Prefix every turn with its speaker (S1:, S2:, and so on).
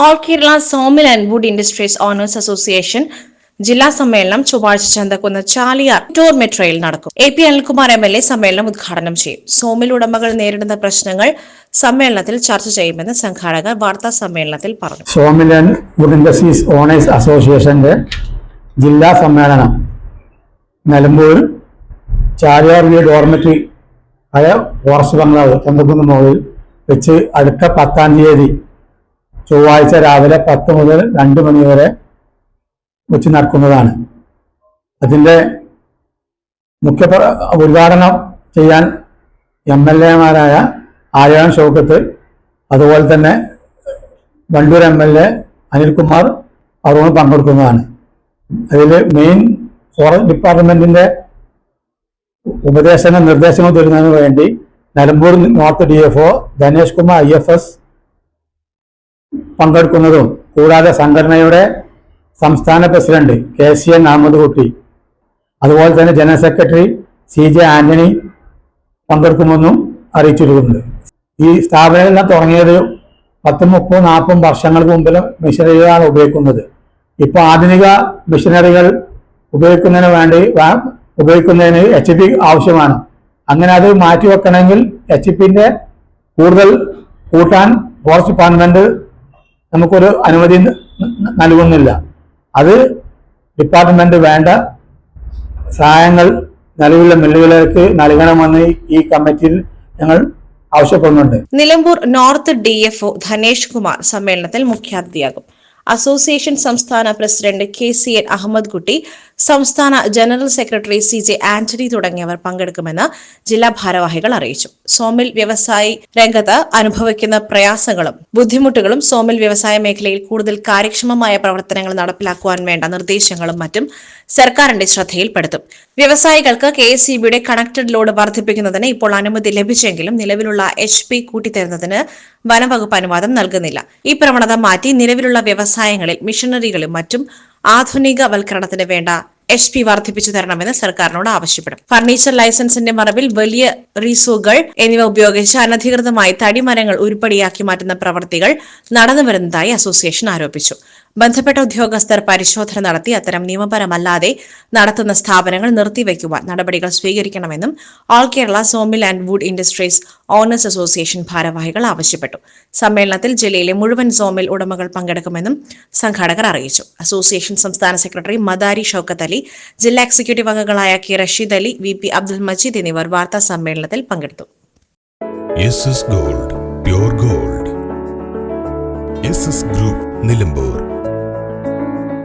S1: All Kerala sawmill and wood industries owners association ജില്ലാ സമ്മേളനം ചൊവ്വാഴ്ച ചന്തക്കുന്ന ചാലിയാർ ടൂർ മെട്രോയിൽ നടക്കും. A P Anilkumar M L A സമ്മേളനം ഉദ്ഘാടനം ചെയ്യും. സോമിൽ ഉടമകൾ നേരിടുന്ന പ്രശ്നങ്ങൾ സമ്മേളനത്തിൽ ചർച്ച ചെയ്യുമെന്ന് സംഘാടകർ വാർത്താ സമ്മേളനത്തിൽ പറഞ്ഞു.
S2: Sawmill and wood industries owners അസോസിയേഷന്റെ ജില്ലാ സമ്മേളനം നിലമ്പൂർ ചാലിയാർ വി ഡോർമെറ്ററി ആയ ഫോറസ്റ്റ് ബംഗ്ലാവ് ചന്തക്കുന്ന് മുകളിൽ വെച്ച് അടുത്ത പത്താം തീയതി ചൊവ്വാഴ്ച രാവിലെ പത്ത് മുതൽ രണ്ട് മണി വരെ വെച്ച് നടക്കുന്നതാണ്. അതിന്റെ മുഖ്യ ഉദ്ഘാടനം ചെയ്യാൻ എം എൽ എമാരായ ആര്യാൻ ഷൗക്കത്ത് അതുപോലെ തന്നെ Wandoor M L A Anilkumar അവരോട് പങ്കെടുക്കുന്നതാണ്. അതിൽ മെയിൻ ഫോറസ്റ്റ് ഡിപ്പാർട്ട്മെന്റിന്റെ ഉപദേശങ്ങൾ നിർദ്ദേശങ്ങൾ തരുന്നതിന് വേണ്ടി Nilambur north D F O Dhanesh Kumar I F S പങ്കെടുക്കുന്നതും കൂടാതെ സംഘടനയുടെ സംസ്ഥാന president K C N Ahammed Kutty അതുപോലെ തന്നെ general secretary C J Antony പങ്കെടുക്കുമെന്നും അറിയിച്ചിരിക്കുന്നുണ്ട്. ഈ സ്ഥാപനം തുടങ്ങിയത് പത്തും മുപ്പതും നാൽപ്പതും വർഷങ്ങൾക്ക് മുമ്പിൽ മിഷനറികളാണ് ഉപയോഗിക്കുന്നത്. ഇപ്പോൾ ആധുനിക മിഷനറികൾ ഉപയോഗിക്കുന്നതിന് വേണ്ടി ഉപയോഗിക്കുന്നതിന് എച്ച് പി ആവശ്യമാണ്. അങ്ങനെ അത് മാറ്റിവെക്കണമെങ്കിൽ എച്ച് പിന്റെ കൂടുതൽ കൂട്ടാൻ ഫോറസ്റ്റ് ഡിപ്പാർട്ട്മെന്റ് നമുക്കൊരു അനുമതി നൽകുന്നില്ല. അത് ഡിപ്പാർട്ട്മെന്റ് വേണ്ട. സഹായങ്ങൾ നിലവിലുള്ള മില്ലുകളിലേക്ക് നൽകണമെന്ന് ഈ കമ്മിറ്റിയിൽ ഞങ്ങൾ ആവശ്യപ്പെടുന്നുണ്ട്.
S1: Nilambur north D F O Dhanesh Kumar സമ്മേളനത്തിൽ മുഖ്യാതിഥിയാകും. അസോസിയേഷൻ സംസ്ഥാന president K C N Ahammed Kutty സംസ്ഥാന general secretary C J Antony തുടങ്ങിയവർ പങ്കെടുക്കുമെന്ന് ജില്ലാ ഭാരവാഹികൾ അറിയിച്ചു. സോമിൽ വ്യവസായി രംഗത്ത് അനുഭവിക്കുന്ന പ്രയാസങ്ങളും ബുദ്ധിമുട്ടുകളും സോമിൽ വ്യവസായ മേഖലയിൽ കൂടുതൽ കാര്യക്ഷമമായ പ്രവർത്തനങ്ങൾ നടപ്പിലാക്കുവാൻ വേണ്ട നിർദ്ദേശങ്ങളും മറ്റും സർക്കാരിന്റെ ശ്രദ്ധയിൽപ്പെടുത്തും. വ്യവസായികൾക്ക് കെ എസ് ഇ ബിയുടെ കണക്റ്റഡ് ലോഡ് വർദ്ധിപ്പിക്കുന്നതിന് ഇപ്പോൾ അനുമതി ലഭിച്ചെങ്കിലും നിലവിലുള്ള എച്ച് പി കൂട്ടിത്തരുന്നതിന് വനവകുപ്പ് അനുവാദം നൽകുന്നില്ല. ഈ പ്രവണത മാറ്റി നിലവിലുള്ള വ്യവസായങ്ങളിൽ മിഷനറികളും മറ്റും ആധുനികവൽക്കരണത്തിന് വേണ്ട എച്ച് പി വർദ്ധിപ്പിച്ചു തരണമെന്ന് സർക്കാരിനോട് ആവശ്യപ്പെടും. ഫർണിച്ചർ ലൈസൻസിന്റെ മറവിൽ വലിയ റീസുകൾ എന്നിവ ഉപയോഗിച്ച് അനധികൃതമായി തടിമരങ്ങൾ ഉരുപ്പടിയാക്കി മാറ്റുന്ന പ്രവൃത്തികൾ നടന്നുവരുന്നതായി അസോസിയേഷൻ ആരോപിച്ചു. ബന്ധപ്പെട്ട ഉദ്യോഗസ്ഥർ പരിശോധന നടത്തി അത്തരം നിയമപരമല്ലാതെ നടത്തുന്ന സ്ഥാപനങ്ങൾ നിർത്തിവെക്കുവാൻ നടപടികൾ സ്വീകരിക്കണമെന്നും all Kerala sawmill and wood industries owners association ഭാരവാഹികൾ ആവശ്യപ്പെട്ടു. സമ്മേളനത്തിൽ ജില്ലയിലെ മുഴുവൻ സോമിൽ ഉടമകൾ പങ്കെടുക്കുമെന്നും സംഘാടകർ അറിയിച്ചു. അസോസിയേഷൻ സംസ്ഥാന സെക്രട്ടറി മദാരി ഷൌക്കത്ത് അലി ജില്ലാ എക്സിക്യൂട്ടീവ് അംഗങ്ങളായ K Rasheed Ali V P Abdul Majeed എന്നിവർ വാർത്താ സമ്മേളനത്തിൽ പങ്കെടുത്തു.
S3: Gold gold group Nilambur